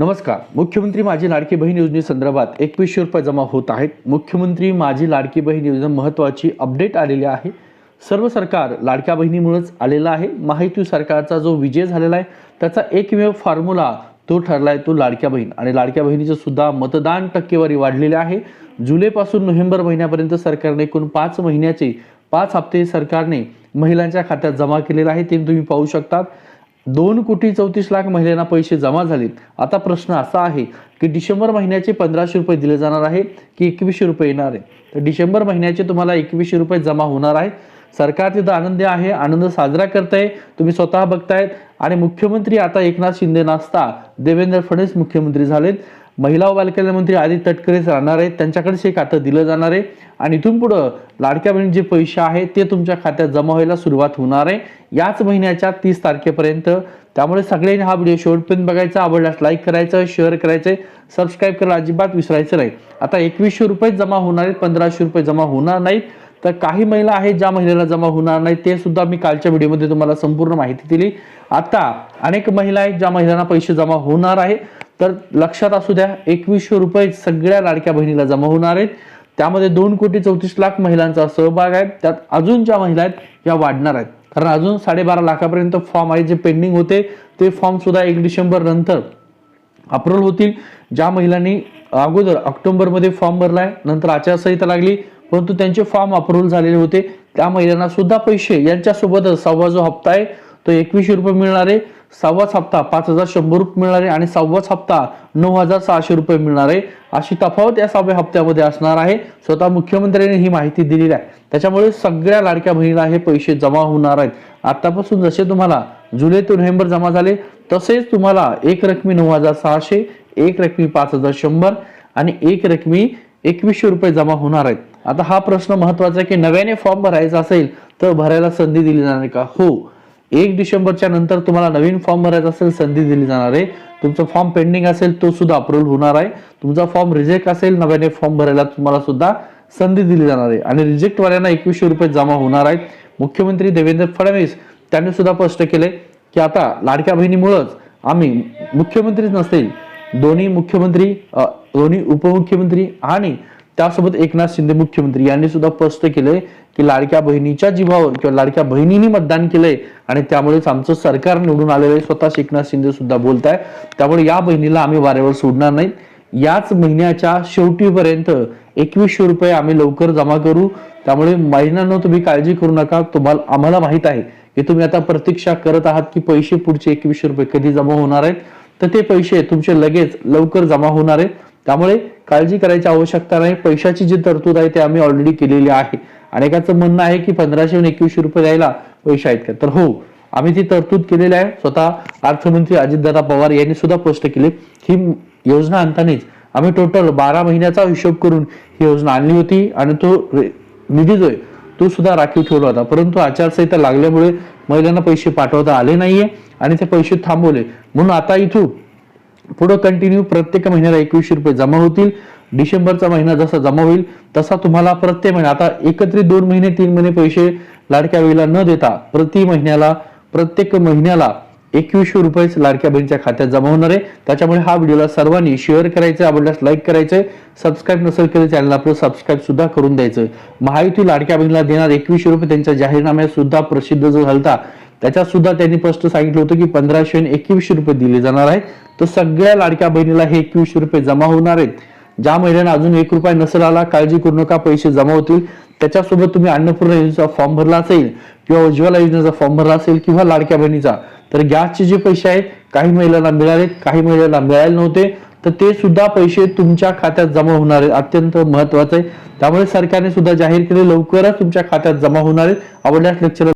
नमस्कार. मुख्यमंत्री माझी लाडकी बहीण योजनेसंदर्भात एकवीसशे रुपये जमा होत आहेत. मुख्यमंत्री माझी लाडकी बहीण योजना महत्त्वाची अपडेट आलेली आहे. सर्व सरकार लाडक्या बहिणीमुळेच आलेलं आहे. माहिती सरकारचा जो विजय झालेला आहे त्याचा एकमेव फॉर्म्युला तो ठरला आहे तो लाडक्या बहीण. आणि लाडक्या बहिणीचं सुद्धा मतदान टक्केवारी वाढलेली आहे. जुलैपासून नोव्हेंबर महिन्यापर्यंत सरकारने एकूण पाच महिन्याचे पाच हप्ते सरकारने महिलांच्या खात्यात जमा केलेले आहे ते तुम्ही पाहू शकतात. दोन कोटी चौतीस लाख महिलांना पैसे जमा झालेत. आता प्रश्न असा आहे की डिसेंबर महिन्याचे पंधराशे रुपये दिले जाणार आहे की एकवीसशे रुपये येणार आहे? तर डिसेंबर महिन्याचे तुम्हाला एकवीसशे रुपये जमा होणार आहे सरकार तिथं आनंदी आहे आनंद साजरा करताय. तुम्ही स्वतः बघतायत. आणि मुख्यमंत्री आता एकनाथ शिंदे नसता देवेंद्र फडणवीस मुख्यमंत्री झालेत. महिला व बालकल्याण मंत्री तटकरेच राहणार आहेत. त्यांच्याकडेच हे खातं दिलं जाणार आहे. आणि इथून पुढं लाडक्या बहिणी जे पैसे आहे ते तुमच्या खात्यात जमा व्हायला सुरुवात होणार आहे. याच महिन्याच्या तीस तारखेपर्यंत. त्यामुळे सगळ्यांनी हा व्हिडिओ शेवटपर्यंत बघायचा. आवडल्यास लाईक करायचं शेअर करायचं सबस्क्राईब करायला अजिबात विसरायचं नाही. आता एकवीसशे रुपये जमा होणार आहेत पंधराशे रुपये जमा होणार नाहीत. तर काही महिला आहेत ज्या महिलेला जमा होणार नाही ते सुद्धा मी कालच्या व्हिडिओमध्ये तुम्हाला संपूर्ण माहिती दिली. आता अनेक महिला आहेत ज्या महिलांना पैसे जमा होणार आहे. तर लक्षात असू द्या एकवीसशे रुपये सगळ्या लाडक्या बहिणीला जमा होणार आहेत. त्यामध्ये दोन कोटी चौतीस लाख महिलांचा सहभाग आहे. त्यात अजून ज्या महिला आहेत या वाढणार आहेत. कारण अजून साडेबारा लाखापर्यंत फॉर्म आहेत जे पेंडिंग होते ते फॉर्म सुद्धा एक डिसेंबर नंतर अप्रूव्हल होतील. ज्या महिलांनी अगोदर ऑक्टोबरमध्ये फॉर्म भरलाय नंतर आचारसंहिता लागली परंतु त्यांचे फॉर्म अप्रूव्हल झालेले होते. त्या महिलांना सुद्धा पैसे यांच्यासोबतच सव्वा जो हप्ता आहे. तो एकवीसशे रुपये मिळणार आहे. सहावाच हप्ता पाच हजार शंभर रुपये मिळणार आहे आणि सहावाच हप्ता नऊ हजार सहाशे रुपये मिळणार आहे. अशी तफावत या सहाव्या हप्त्यामध्ये असणार आहे. स्वतः मुख्यमंत्र्यांनी ही माहिती दिलेली आहे. त्याच्यामुळे सगळ्या लाडक्या बहिणीला हे पैसे जमा होणार आहेत. आतापासून जसे तुम्हाला जुलै ते नोव्हेंबर जमा झाले तसेच तुम्हाला एक रकमी नऊ हजार सहाशे एक रकमी पाच हजार शंभर आणि एक रकमी एकवीसशे रुपये जमा होणार आहेत. आता हा प्रश्न महत्त्वाचा आहे की नव्याने फॉर्म भरायचा असेल तर भरायला संधी दिली जाणार का? हो. एक डिसेंबरच्या नंतर तुम्हाला नवीन फॉर्म भरायचा असेल संधी दिली जाणार आहे. तुमचा फॉर्म पेंडिंग असेल तो सुद्धा अप्रूव्ह होणार आहे. तुमचा फॉर्म रिजेक्ट असेल नव्याने फॉर्म भरायला तुम्हाला सुद्धा संधी दिली जाणार आहे. आणि रिजेक्ट वाल्यांना एकवीसशे रुपये जमा होणार आहेत. मुख्यमंत्री देवेंद्र फडणवीस त्यांनी सुद्धा स्पष्ट केले की आता लाडक्या बहिणीमुळंच आम्ही मुख्यमंत्रीच नसतील. दोन्ही मुख्यमंत्री दोन्ही उपमुख्यमंत्री आणि त्यासोबत एकनाथ शिंदे मुख्यमंत्री यांनी सुद्धा स्पष्ट केलंय की लाडक्या बहिणीच्या जीवावर किंवा लाडक्या बहिणींनी मतदान केलंय आणि त्यामुळेच आमचं सरकार निवडून आलेलं आहे. स्वतःच एकनाथ शिंदे सुद्धा बोलत त्यामुळे या बहिणीला आम्ही वारेवर सोडणार नाहीत याच महिन्याच्या शेवटीपर्यंत एकवीसशे रुपये आम्ही लवकर जमा करू. त्यामुळे महिलांना तुम्ही काळजी करू नका. तुम्हाला आम्हाला माहीत आहे की तुम्ही आता प्रतीक्षा करत आहात की पैसे पुढचे एकवीसशे रुपये कधी जमा होणार आहेत. तर ते पैसे तुमचे लगेच लवकर जमा होणार आहेत. त्यामुळे काळजी करायची आवश्यकता नाही. पैशाची जी तरतूद आहे ते आम्ही ऑलरेडी केलेली आहे. अनेकाचं म्हणणं आहे की पंधराशे आणि एकवीसशे रुपये द्यायला पैसे आहेत का? तर हो आम्ही ती तरतूद केलेली आहे. स्वतः अर्थमंत्री अजितदादा पवार यांनी सुद्धा स्पष्ट केले. ही योजना आणतानीच आम्ही टोटल बारा महिन्याचा हिशोब करून ही योजना आणली होती आणि तो निधी जो आहे तो सुद्धा राखीव ठेवला होता. परंतु आचारसंहिता लागल्यामुळे महिलांना पैसे पाठवता आले नाहीये आणि ते पैसे थांबवले. म्हणून आता इथून पुढं कंटिन्यू प्रत्येक महिन्याला एकवीसशे रुपये जमा होतील. डिसेंबरचा महिना जसा जमा होईल तसा तुम्हाला प्रत्येक महिना आता एकत्रित दोन महिने तीन महिने पैसे लाडक्या वेळेला न देता प्रति महिन्याला प्रत्येक महिन्याला एकवीसशे रुपयेच लाडक्या बहिणीच्या खात्यात जमा होणार आहे. त्याच्यामुळे हा व्हिडिओला सर्वांनी शेअर करायचं आवडल्यास लाईक करायचं सबस्क्राईब नसेल केलं चॅनल आपलं सबस्क्राईब सुद्धा करून द्यायचं. महायुती लाडक्या बहिणीला देणार एकवीसशे रुपये त्यांच्या जाहीरनाम्यात सुद्धा प्रसिद्ध जो झालता त्याच्यात सुद्धा त्यांनी स्पष्ट सांगितलं होतं की पंधराशे आणि एकवीसशे रुपये दिले जाणार आहे तर सगळ्या लाडक्या बहिणीला हे एकवीसशे रुपये जमा होणार आहेत. ज्या महिलांना अजून एक रुपया नसेल आला काळजी करू नका पैसे जमा होतील. त्याच्यासोबत तुम्ही अन्नपूर्णा योजनेचा फॉर्म भरला असेल किंवा उज्ज्वला योजनेचा फॉर्म भरला असेल किंवा लाडक्या बहिणीचा तर गॅसचे जे पैसे आहेत काही महिलांना मिळाले काही महिलांना मिळाले नव्हते तर ते सुद्धा पैसे तुमच्या खात्यात जमा होणार आहेत. अत्यंत महत्वाचं आहे. त्यामुळे सरकारने सुद्धा जाहीर केले लवकरच तुमच्या खात्यात जमा होणार आहेत. आवडल्यास लेक्चर